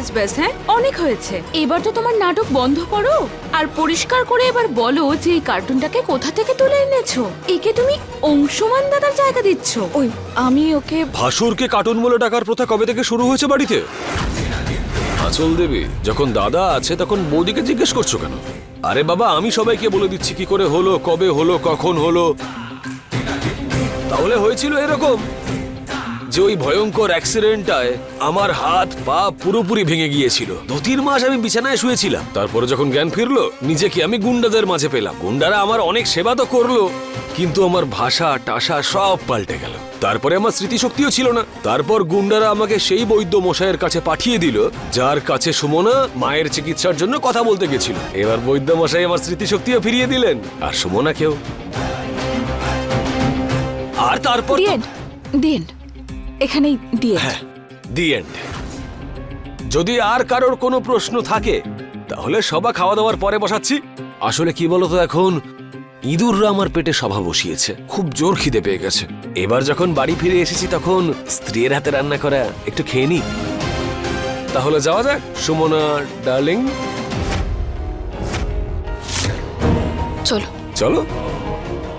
ব্যাস ব্যাস হ্যাঁ? অনেক হয়েছে। এবার তো তোমার নাটক বন্ধ করো। আর পরিষ্কার করে এবার বলো যে এই কার্টুনটাকে কোথা থেকে তুলে এনেছো? একে তুমি অংশমান দাদার জায়গা দিচ্ছ। ওই, আমি ওকে ভাসুরকে কার্টুন বলে ডাকার প্রথা কবে থেকে শুরু হয়েছে বাড়িতে? আচল দেবী, যখন দাদা আছে তখন বৌদিকে জিজ্ঞেস করছ কেন? আরে বাবা, আমি সবাইকে বলে দিচ্ছি কি করে হলো, কবে হলো, কখন হলো। তাহলে হয়েছিল এরকম। যে ওই ভয়ঙ্কর অ্যাক্সিডেন্টটায় আমার হাত পা পুরোপুরি ভেঙে গিয়েছিল। দু তিন মাস আমি বিছানায় শুয়েছিলাম। তারপরে যখন জ্ঞান ফিরলো, নিজেকে আমি গুন্ডাদের মাঝে পেলাম। গুন্ডারা আমার অনেক সেবা তো করল, কিন্তু আমার ভাষা, টাসা সব পাল্টে গেল। তারপরে আমার স্মৃতিশক্তিও ছিল না। তারপর গুন্ডারা আমাকে সেই বৈদ্য মশাইয়ের কাছে পাঠিয়ে দিল, যার কাছে সুমনা মায়ের চিকিৎসার জন্য কথা বলতে গেছিল। এবার বৈদ্য মশাই আমার স্মৃতিশক্তিও ফিরিয়ে দিলেন। আর সুমনা কেউ? আর তারপর দিয়েন এখানেই দিয়ে হ্যাঁ দি এন্ড যদি আর কারোর কোনো প্রশ্ন থাকে তাহলে সবা খাওয়া দাওয়ার পরে বসাচ্ছি। আসলে কি বলতো এখন? ইঁদুররা আমার পেটে সভা বসিয়েছে খুব জোর খিদে পেয়ে গেছে। এবার যখন বাড়ি ফিরে এসেছি তখন স্ত্রীর হাতে রান্না করা একটু খেয়ে নি তাহলে যাওয়া যাক সুমনা ডার্লিং। চলো। চলো।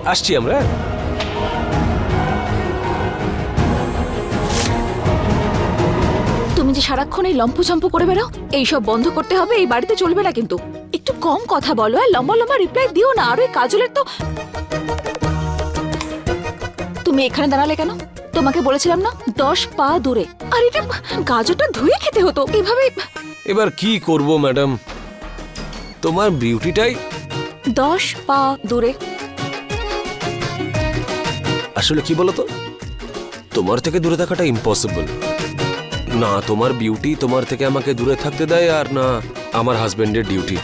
আসছি আমরা। সারাক্ষণ এই লম্পচম্প করে বেড়াও? এইসব বন্ধ করতে হবে এই বাড়িতে চলবে না কিন্তু। একটু কম কথা বলো আর লম্বা লম্বা রিপ্লাই দিও না আর ওই কাজলের তো তুমি এখানে দাঁড়ালে কেন? তোমাকে বলেছিলাম না দশ পা দূরে। আর এটা গাজরটা ধুয়ে খেতে হতো এভাবে এবার কি করব ম্যাডাম? তোমার বিউটিটাই দশ পা দূরে। আসলে কি বলতো? তোমার থেকে দূরে থাকাটা ইম্পসিবল না, তোমার বিউটি তোমার থেকে আমাকে দূরে থাকতে দেয় আর না আমার হাজবেন্ডের ডিউটি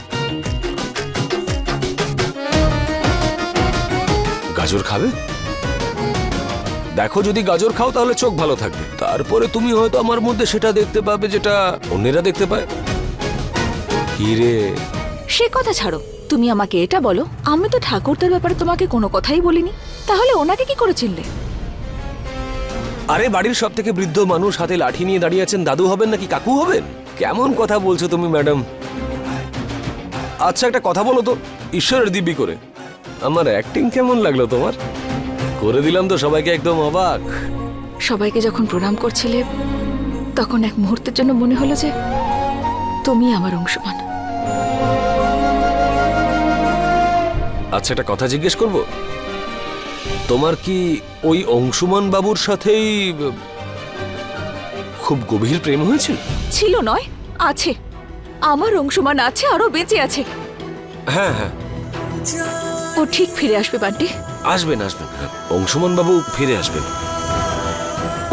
গাজর খাবে? দেখো যদি গাজর খাও তাহলে চোখ ভালো থাকবে। তারপরে তুমি হয়তো আমার মধ্যে সেটা দেখতে পাবে যেটা অন্যেরা দেখতে পায়। কি রে সে কথা ছাড়ো, তুমি আমাকে এটা বলো, আমি তো ঠাকুরদার ব্যাপারে তোমাকে কোনো কথাই বলিনি। তাহলে ওনাকে কি করে চিনলে? আরে বাড়ির সব থেকে বৃদ্ধ মানুষ হাতে লাঠি নিয়ে দাঁড়িয়ে আছেন দাদু হবেন নাকি কাকু হবেন? কেমন কথা বলছো তুমি ম্যাডাম? আচ্ছা একটা কথা বলো তো ঈশ্বরের দিব্যি করে। আমার অ্যাক্টিং কেমন লাগল তোমার? করে দিলাম তো সবাইকে একদম অবাক। সবাইকে যখন প্রণাম করছিলে তখন এক মুহূর্তের জন্য মনে হলো যে তুমি আমার অংশমান। আচ্ছা একটা কথা জিজ্ঞেস করব? তোমার কি ওই অংশুমান বাবুর সাথেই খুব গভীর প্রেম হয়েছিল? ছিল নয় আছে। আমার অংশুমান আছে আরও বেঁচে আছে। হ্যাঁ হ্যাঁ। ও ঠিক ফিরে আসবে বান্টি। আসবেন আসবেন। অংশুমান বাবু ফিরে আসবেন।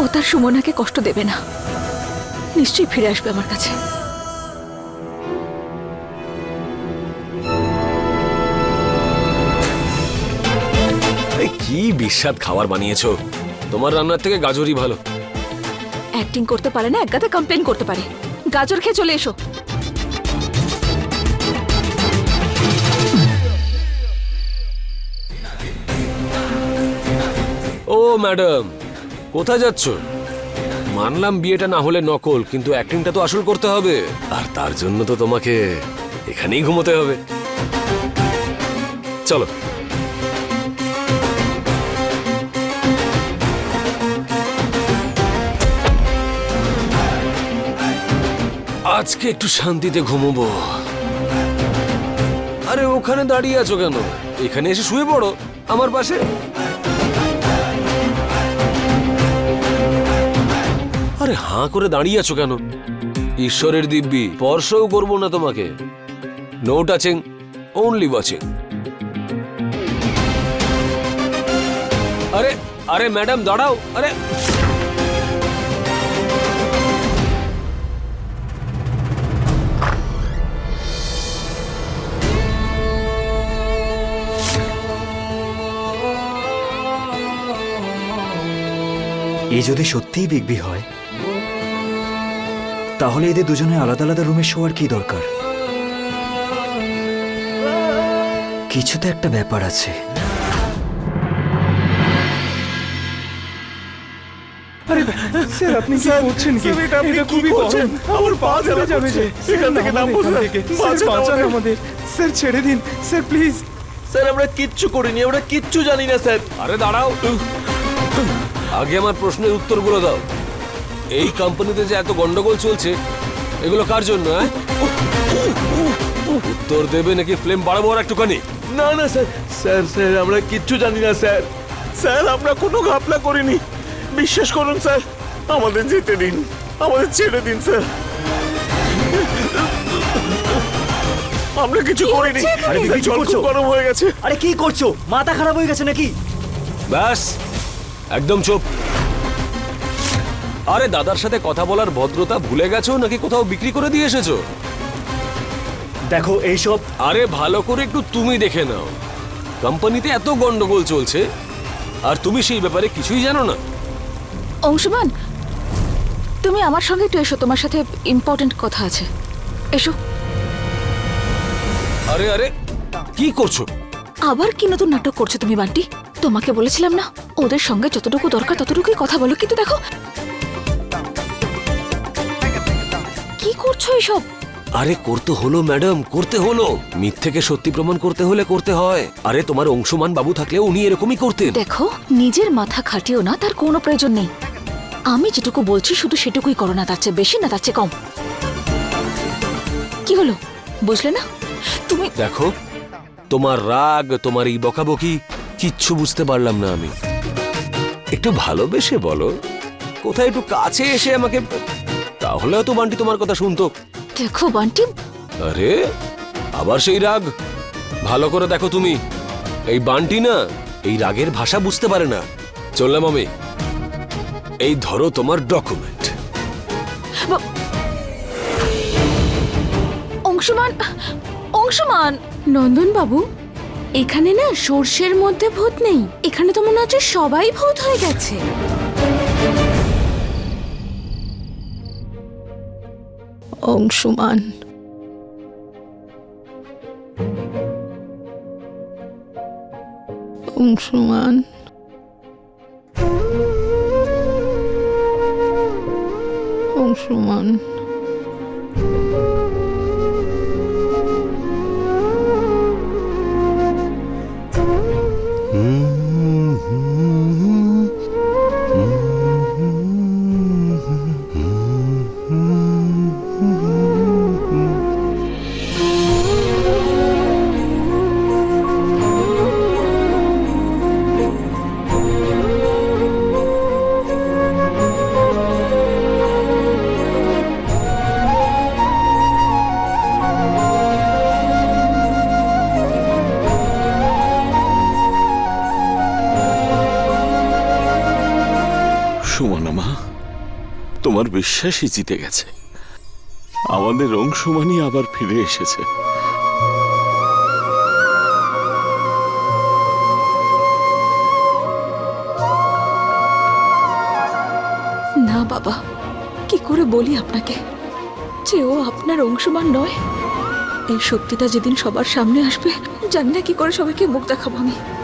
ও তার সুমনাকে কষ্ট দেবে না। নিশ্চয়ই ফিরে আসবে আমার কাছে। আরে কি বিস্বাদ খাবার বানিয়েছো? তোমার রান্নার থেকে গাজরই ভালো। অ্যাক্টিং করতে পারে না একগাতে কমপ্লেন করতে পারে। গাজর খেয়ে চলে এসো। ও ম্যাডাম কোথায় যাচ্ছ? মানলাম বিয়েটা না হলে নকল কিন্তু অ্যাক্টিংটা তো আসল করতে হবে। আর তার জন্য তো তোমাকে এখানেই ঘুমোতে হবে। চলো। আজকে একটু শান্তিতে ঘুমোবো। আরে, ওখানে দাঁড়িয়ে আছো কেন? এখানে এসে শুয়ে পড়ো, আমার পাশে। আরে, হাঁ করে দাঁড়িয়ে আছো কেন? ঈশ্বরের দিব্যি, স্পর্শও করব না তোমাকে। নো টাচিং অনলি ওয়াচিং আরে আরে ম্যাডাম দাঁড়াও, আরে। এ যদি সত্যিই বিগ বি হয় তাহলে এদের দুজনে আলাদা আলাদা রুমে শোয়ার কি দরকার? কিছু তো একটা ব্যাপার আছে। স্যার আপনি কি করছেন কি? এটা খুবই আমার পা জ্বলে যাবে যে এখান থেকে বাঁচান আমাদের। স্যার ছেড়ে দিন। Sir please. স্যার আমরা কিচ্ছু করিনি আমরা কিচ্ছু জানি না স্যার। আরে দাঁড়াও। আগে আমার প্রশ্নের উত্তরগুলো দাও। এই কোম্পানিতে যে এত গন্ডগোল চলছে এগুলো কার জন্য হ্যাঁ উত্তর দেবে নাকি ফ্লেম বাড়াবো আর একটুখানি? না না স্যার। স্যার স্যার আমরা কিচ্ছু জানি না স্যার। স্যার আমরা কোনো ঘাপলা করিনি। বিশ্বাস করুন স্যার আমাদের যেতে দিন। আমাদের ছেড়ে দিন স্যার। আমরা কিছু করিনি। আরে কি জল? খুব গরম হয়ে গেছে। আরে কি করছ? মাথা খারাপ হয়ে গেছে নাকি? ব্যাস একদম চুপ। আরে দাদার সাথে কথা বলার ভদ্রতা ভুলে গেছো নাকি কোথাও বিক্রি করে দিয়ে এসেছ? দেখো এইসব আরে ভালো করে একটু তুমি দেখে নাও। কোম্পানিতে এত গন্ডগোল চলছে আর তুমি সেই ব্যাপারে কিছুই জানো না। অংশমান তুমি আমার সঙ্গে একটু এসো তোমার সাথে ইম্পর্টেন্ট কথা আছে। এসো। আরে আরে কি করছ? আবার কি নতুন নাটক করছ তুমি বান্টি? তোমাকে বলেছিলাম না। ওদের সঙ্গে যতটুকু দরকার ততটুকুই কথা বলো। কিন্তু দেখো কি করছ এসব? আরে করতে হলো ম্যাডাম করতে হলো। মিথ্যেকে সত্যি প্রমাণ করতে হলে করতে হয়। আরে তোমার অংশমান বাবু থাকলে উনি এরকমই করতেন। দেখো নিজের মাথা খাটিও না তার কোনো প্রয়োজন নেই। আমি যেটুকু বলছি শুধু সেটুকুই করো না তার চেয়ে বেশি না তার চেয়ে কম। কি হলো? বুঝলে না? তুমি দেখো তোমার রাগ তোমার এই বকাবকি কিচ্ছু বুঝতে পারলাম না আমি। একটু ভালোবেসে বলো কোথায় একটু কাছে এসে আমাকে তাহলেও তো বান্টি তোমার কথা শুনতো। দেখো বান্টি। আরে আবার সেই রাগ। ভালো করে দেখো তুমি। এই বান্টি না এই রাগের ভাষা বুঝতে পারে না। চললাম আমি। এই ধরো তোমার ডকুমেন্ট অংশমান অংশমান! নন্দন বাবু এখানে না সর্ষের মধ্যে ভূত নেই। এখানে তো মনে হচ্ছে সবাই ভূত হয়ে গেছে। অংশমান অংশমান অংশমান তোমার বিশ্বাসই জিতে গেছে। আমাদের অংশমানই আবার ফিরে এসেছে। না বাবা, কি করে বলি আপনাকে? যে ও আপনার অংশমান নয়। এই সত্যিটা যেদিন সবার সামনে আসবে, জানি না কি করে সবাইকে মুখ দেখাবো আমি।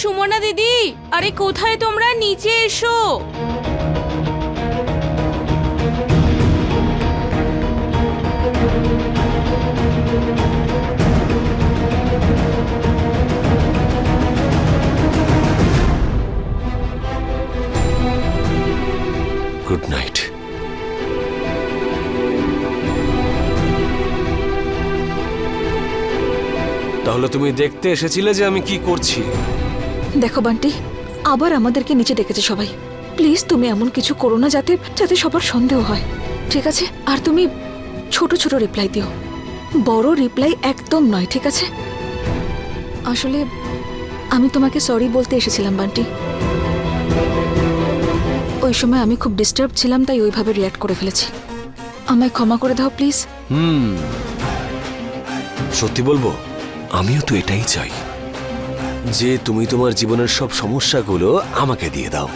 সুমনা দিদি, আরে কোথায় তোমরা? নিচে এসো। গুড নাইট তাহলে তুমি দেখতে এসেছিলে যে আমি কি করছি? দেখো বান্টি, আবার আমাদেরকে নিচে ডেকেছে সবাই। প্লিজ তুমি এমন কিছু করো না যাতে যাতে সবার সন্দেহ হয়। ঠিক আছে? আর তুমি ছোট ছোট রিপ্লাই দিও। বড় রিপ্লাই একদম নয়, ঠিক আছে? আসলে আমি তোমাকে সরি বলতে এসেছিলাম বান্টি। ওই সময় আমি খুব ডিস্টার্ব ছিলাম, তাই ওইভাবে রিয়াক্ট করে ফেলেছি। আমায় ক্ষমা করে দাও, প্লিজ। হুম। সত্যি বলব, আমিও তো এটাই চাই। যে তুমি তোমার জীবনের সব সমস্যাগুলো আমাকে দিয়ে দাও।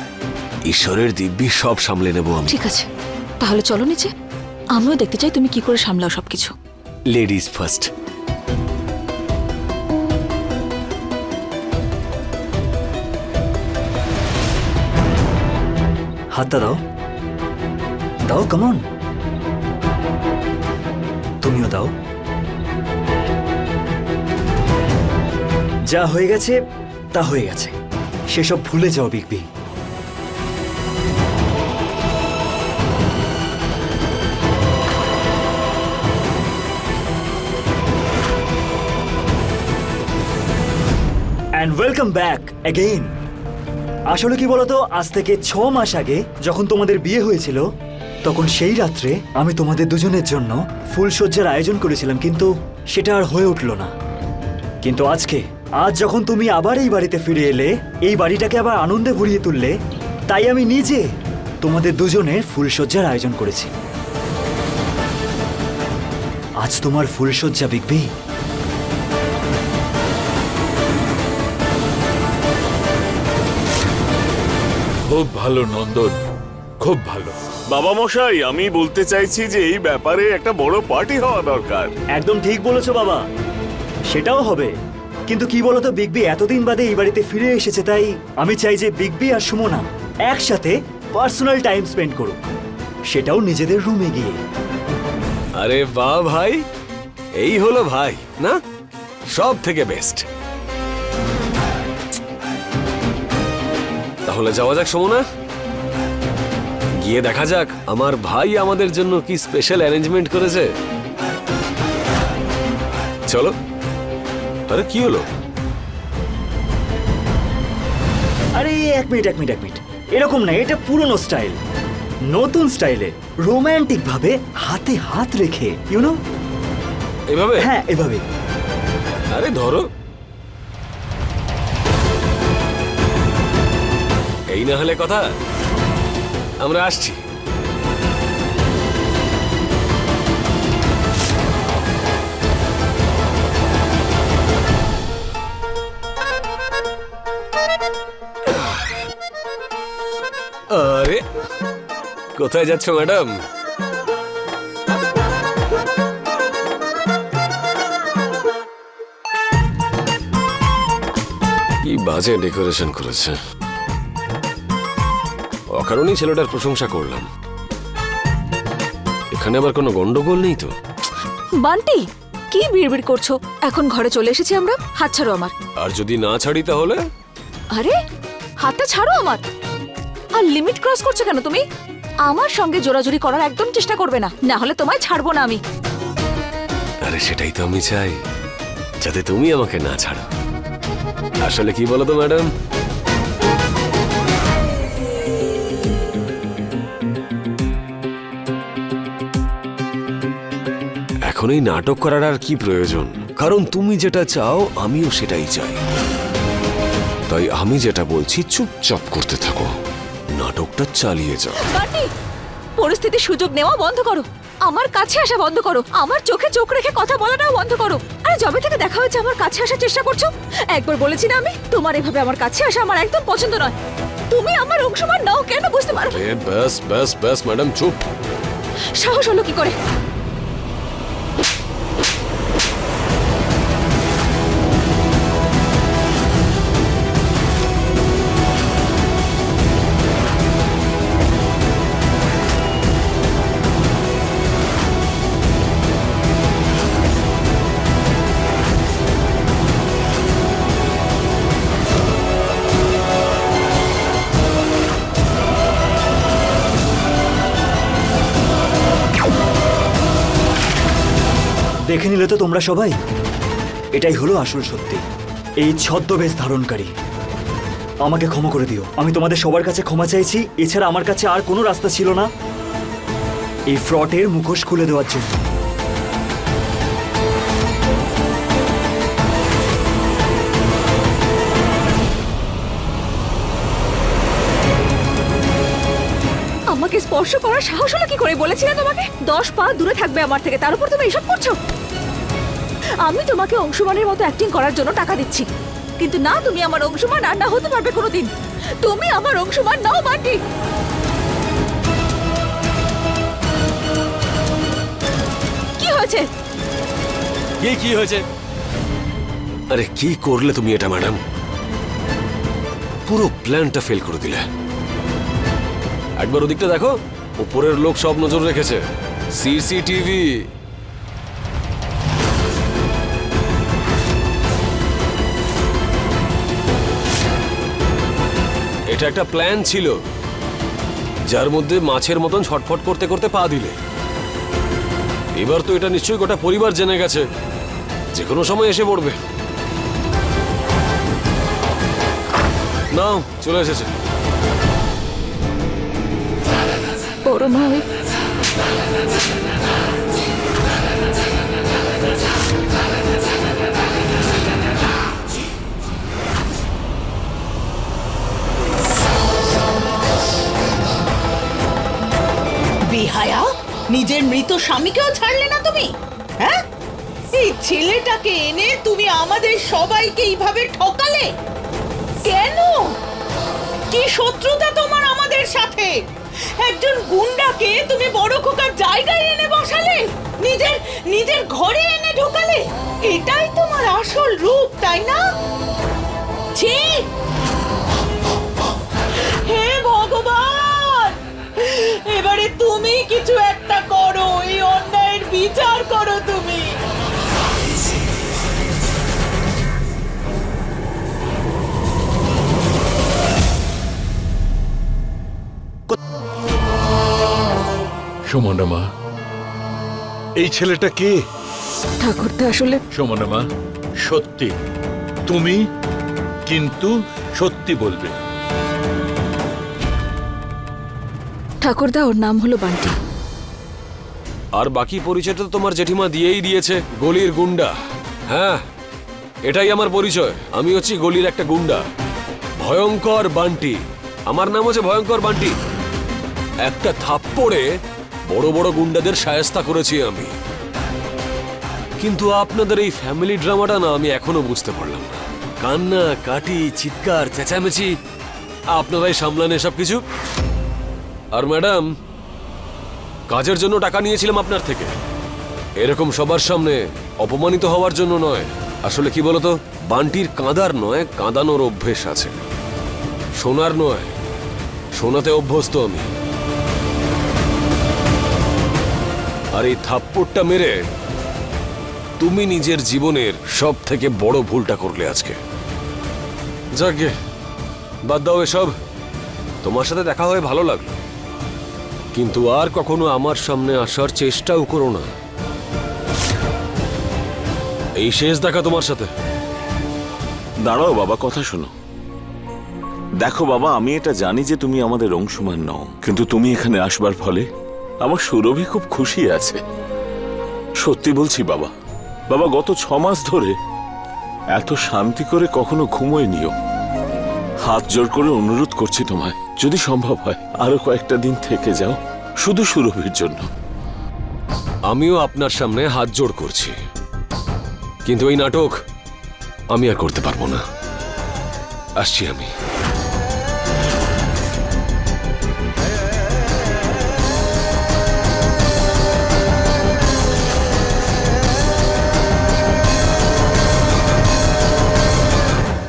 ঈশ্বরের দিব্যি সব সামলে নেব আমি। ঠিক আছে। তাহলে চলো নিচে। আমিও দেখতে চাই তুমি কি করে সামলাও সবকিছু। লেডিস ফার্স্ট হাতটা দাও। দাও কেমন তুমিও দাও। যা হয়ে গেছে, তা হয়ে গেছে। সেসব ভুলে যাও Big B and welcome back again আসলে কি বলতো, আজ থেকে ছ মাস আগে যখন তোমাদের বিয়ে হয়েছিল, তখন সেই রাত্রে আমি তোমাদের দুজনের জন্য ফুলসজ্জার আয়োজন করেছিলাম, কিন্তু সেটা আর হয়ে উঠল না। কিন্তু আজকে আজ যখন তুমি আবার এই বাড়িতে ফিরে এলে এই বাড়িটাকে আবার আনন্দে ভরিয়ে তুললে তাই আমি নিজে তোমাদের দুজনের ফুলসজ্জার আয়োজন করেছি। আজ তোমার ফুলসজ্জা বিকবি। খুব ভালো নন্দন। খুব ভালো। বাবা মশাই আমি বলতে চাইছি যে এই ব্যাপারে একটা বড় পার্টি হওয়া দরকার। একদম ঠিক বলেছ বাবা। সেটাও হবে। কিন্তু কি বলতো বিগবি এতদিন বাদে এই বাড়িতে ফিরে এসেছে, তাই আমি চাই যে বিগবি আর সুমনা একসাথে পার্সোনাল টাইম স্পেন্ড করুক। সেটাও নিজেদের রুমে গিয়ে। আরে বাহ ভাই, এই হলো ভাই, না? সব থেকে বেস্ট তাহলে যাওয়া যাক সমনা। গিয়ে দেখা যাক, আমার ভাই আমাদের জন্য কি স্পেশাল অ্যারেঞ্জমেন্ট করেছে। চলো। আরে কি হলো? আরে এক মিনিট এক মিনিট এক মিনিট। এরকম না এটা পুরনো স্টাইল। নতুন স্টাইলে রোমান্টিক ভাবে হাতে হাত রেখে ইউনো এভাবে? হ্যাঁ এভাবে। আরে ধরো। এই না হলে কথা? আমরা আসছি। কোথায় যাচ্ছ ম্যাডাম? কি বাজে ডেকোরেশন করেছে। অকারণেই ছেলেটার প্রশংসা করলাম। এখানে আবার কোনো গন্ডগোল নেই তো? বান্টি কি বিড়বিড় করছ? এখন ঘরে চলে এসেছি আমরা হাত ছাড়ো আমার। আর যদি না ছাড়ি তাহলে? আরে হাতটা ছাড়ো আমার। আর লিমিট ক্রস করছ কেন তুমি? আমার সঙ্গে জোরাজুরি করার একদম চেষ্টা করবে না। না হলে তোমায় ছাড়বো না আমি। আরে সেটাই তো আমি চাই, যাতে তুমি আমাকে না ছাড়ো। আসলে কি বলো তো, ম্যাডাম? এখন এই নাটক করার আর কি প্রয়োজন? কারণ তুমি যেটা চাও, আমিও সেটাই চাই। তাই আমি যেটা বলছি, চুপচাপ করতে থাকো। নাটকটা চালিয়ে যাও। বাটি পরিস্থিতির সুযোগ নেওয়া বন্ধ করো। আমার কাছে আসা বন্ধ করো। আমার চোখে চোখ রেখে কথা বলাটাও বন্ধ করো। আরে যবে থেকে দেখা হয়েছে আমার কাছে আসার চেষ্টা করছ? একবার বলেছি না আমি তোমার এভাবে আমার কাছে আসা আমার একদম পছন্দ নয়। তুমি আমার অংশমান নাও কেন বুঝতে পারো? ব্যাস ব্যাস ব্যাস ম্যাডাম চুপ। সাহস হলো কি করে? দেখে নিলে তো তোমরা সবাই। এটাই হলো আসল সত্যি। এই ছদ্মবেশ ধারণকারী। আমাকে ক্ষমা করে দিও। আমি তোমাদের সবার কাছে ক্ষমা চাইছি। এছাড়া আমার কাছে আর কোনো রাস্তা ছিল না। এই ফ্রটের মুখোশ খুলে দেওয়ার জন্য। আমাকে স্পর্শ করার সাহস হলো কি করে? বলেছি না তোমাকে? দশ পা দূরে থাকবে আমার থেকে। তার উপর তুমি এসব করছ? আমি তোমাকে অংশমানের মতো অ্যাক্টিং করার জন্য টাকা দিচ্ছি। কিন্তু না তুমি আমার অংশমান আর না হতে পারবে কোনোদিন। তুমি আমার অংশমান নাও বান্টি। হয়েছে? কি কি হয়েছে? আরে কি করলে তুমি এটা ম্যাডাম? পুরো প্ল্যানটা ফেল করে দিলে। একবার ওদিকটা দেখো। উপরের লোক সব নজর রেখেছে। সিসিটিভি এটা একটা প্ল্যান ছিল, যার মধ্যে মাছের মতন ছটফট করতে করতে পা দিলে। এবার তো এটা নিশ্চয়ই গোটা পরিবার জেনে গেছে, যে কোনো সময় এসে পড়বে। নাও, চলে এসেছে। বড় মা নিজের মৃত স্বামীকেও ছাড়লে না তুমি? হ্যাঁ? এই ছেলেটাকে এনে তুমি আমাদের সবাইকে এইভাবে ঠকালে? কেন? কি শত্রুতা তোমার আমাদের সাথে? একজন গুন্ডাকে তুমি বড় খোকার জায়গায় এনে বসালে? নিজের নিজের ঘরে এনে ঢোকালে? এটাই তোমার আসল রূপ, তাই না? ছি! এবারে তুমি কিছু একটা করো এই অন্যায়ের বিচার করো তুমি। সুমনা মা। এই ছেলেটা কে? ঠাকুরদা আসলে সুমনা মা সত্যি। তুমি কিন্তু সত্যি বলবে। ঠাকুরদা, ওর নাম হলো বান্টি। আর বাকি পরিচয়টা তো তোমার জেঠিমা দিয়েই দিয়েছে, গলির গুন্ডা। হ্যাঁ এটাই আমার পরিচয়। আমি হচ্ছি গলির একটা গুন্ডা। ভয়ঙ্কর বান্টি। আমার নাম হচ্ছে ভয়ঙ্কর বান্টি। একটা থাপ্পড়ে বড় বড় গুন্ডাদের সায়স্তা করেছি আমি। কিন্তু আপনাদের এই ফ্যামিলি ড্রামাটা না আমি এখনও বুঝতে পারলাম না। কান্না, কাটি, চিৎকার, চেঁচামেচি, আপনারাই সামলান এসব কিছু? আর ম্যাডাম, কাজের জন্য টাকা নিয়েছিলাম আপনার থেকে। এরকম সবার সামনে অপমানিত হওয়ার জন্য নয়। আসলে কি বলতো, বান্টির কাঁদার নয়, কাঁদানোর অভ্যেস আছে। সোনার নয়, সোনাতে অভ্যস্ত আমি। আর এই থাপ্পড়টা মেরে তুমি নিজের জীবনের সব থেকে বড় ভুলটা করলে আজকে। যাকে বাদ দাও এসব। তোমার সাথে দেখা হয়ে ভালো লাগল। কিন্তু আর কখনো আমার সামনে আসার চেষ্টাও করো না। এই শেষ দেখা তোমার সাথে। দাঁড়াও বাবা, কথা শোনো। দেখো বাবা, আমি এটা জানি যে তুমি আমাদের অংশমান নও, কিন্তু তুমি এখানে আসবার ফলে আমার সুরভি খুব খুশি আছে। সত্যি বলছি বাবা বাবা, গত ছ মাস ধরে এত শান্তি করে কখনো ঘুমোয় নিও। হাত জোর করে অনুরোধ করছি তোমায় যদি সম্ভব হয় আরও কয়েকটা দিন থেকে যাও। শুধু সুরভির জন্য। আমিও আপনার সামনে হাত জোড় করছি। কিন্তু এই নাটক আমি আর করতে পারব না। আসছি আমি।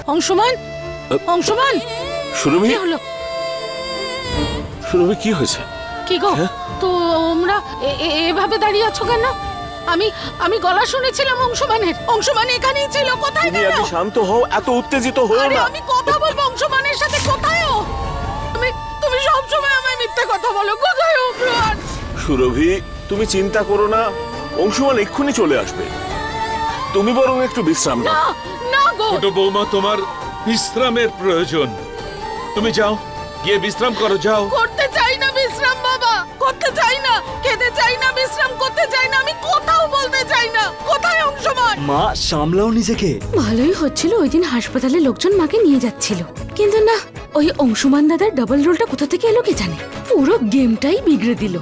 অংশমান? অংশমান? সুরভি? হলো? সুরভি কি হয়েছে? কি গো? হ্যাঁ? তোমরা এভাবে দাঁড়িয়ে আছো কেন? আমি আমি গলা শুনেছিলাম অংশমানের। অংশমান এখানেই ছিল কোথায় তুমি গেল? আগে শান্ত হও এত উত্তেজিত হও না। আমি কথা বলব অংশমানের সাথে কোথায় ও? তুমি তুমি সব সময় আমায় মিথ্যে কথা বলো। কোথায় অংশমান সুরভি তুমি চিন্তা করো না অংশমান এক্ষুনি চলে আসবে। তুমি বরং একটু বিশ্রাম নাও। না না গো। ছোট বৌমা তোমার বিশ্রামের প্রয়োজন। তুমি যাও। গিয়ে বিশ্রাম করো যাও করতে চাই না বিশ্রাম বাবা করতে চাই না খেতে চাই না বিশ্রাম করতে চাই না আমি কোথাও বলতে চাই না কোথায় অংশমান মা সামলাও নিজেকে ভালোই হচ্ছিল ওই দিন হাসপাতালে লোকজন মাকে নিয়ে যাচ্ছিল কিন্তু না ওই অংশুমান দাদার ডাবল রোলটা কোথা থেকে এলো কে জানে পুরো গেমটাই বিগড়ে দিল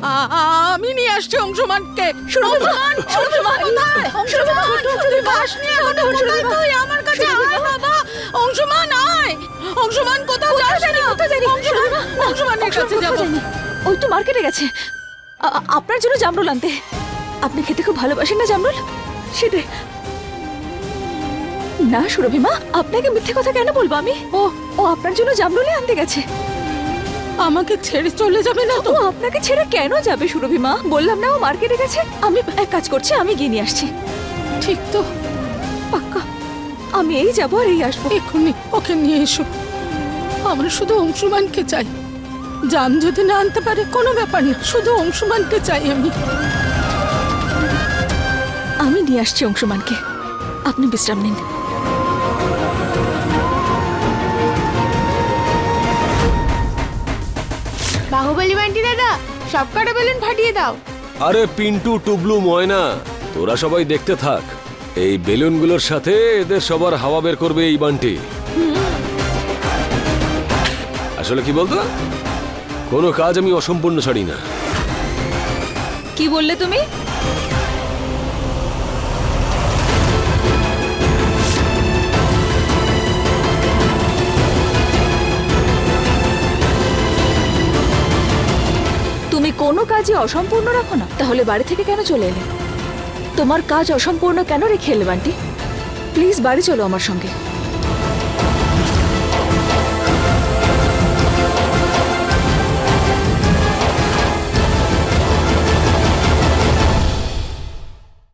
আমি নিয়ে আসছি অংশমানকে অংশমান অংশমান কোথায় অংশমান তুই বাস নিয়ে কোথায় তুই আমার কাছে আয় বাবা অংশমান আয় অংশমান কোথাও যাস না। অংশমান অংশমানের কাছে যাব। ওই তো মার্কেটে গেছে। আপনার জন্য জামরুল আনতে। আপনি খেতে খুব ভালোবাসেন না জামরুল? সেটাই না সুরভি মা আপনাকে মিথ্যে কথা কেন বলব আমি? ও ও আপনার জন্য জামরুলই আনতে গেছে। আমাকে ছেড়ে চলে যাবে না ও আপনাকে ছেড়ে কেন যাবে সুরভি মা? বললাম না ও মার্কেটে গেছে। আমি এক কাজ করছি আমি গিয়ে নিয়ে আসছি। ঠিক তো। পাক্কা। আমি এই যাব আর এই আসব। এক্ষুনি ওকে নিয়ে এসো। আমার শুধু অংশুমানকে চাই। জান যদি না আনতে পারে কোনো ব্যাপার না শুধু অংশুমানকে চাই আমি। আমি নিয়ে আসছি অংশমানকে। আপনি বিশ্রাম নিন। বাহুবলী বান্টি দাদা সব কটা বেলুন ফাটিয়ে দাও। আরে পিন্টু টুবলু ময়না তোরা সবাই দেখতে থাক। এই বেলুনগুলোর সাথে এদের সবার হাওয়া বের করবে এই বান্টি। আসলে কি বলতো? কোনো কাজ আমি অসম্পূর্ণ ছাড়ি না। কি বললে তুমি? তুমি কোনো কাজই অসম্পূর্ণ রাখো না। তাহলে বাড়ি থেকে কেন চলে এলে? তোমার কাজ অসম্পূর্ণ কেন রেখে এলে বান্টি? প্লিজ বাড়ি চলো আমার সঙ্গে।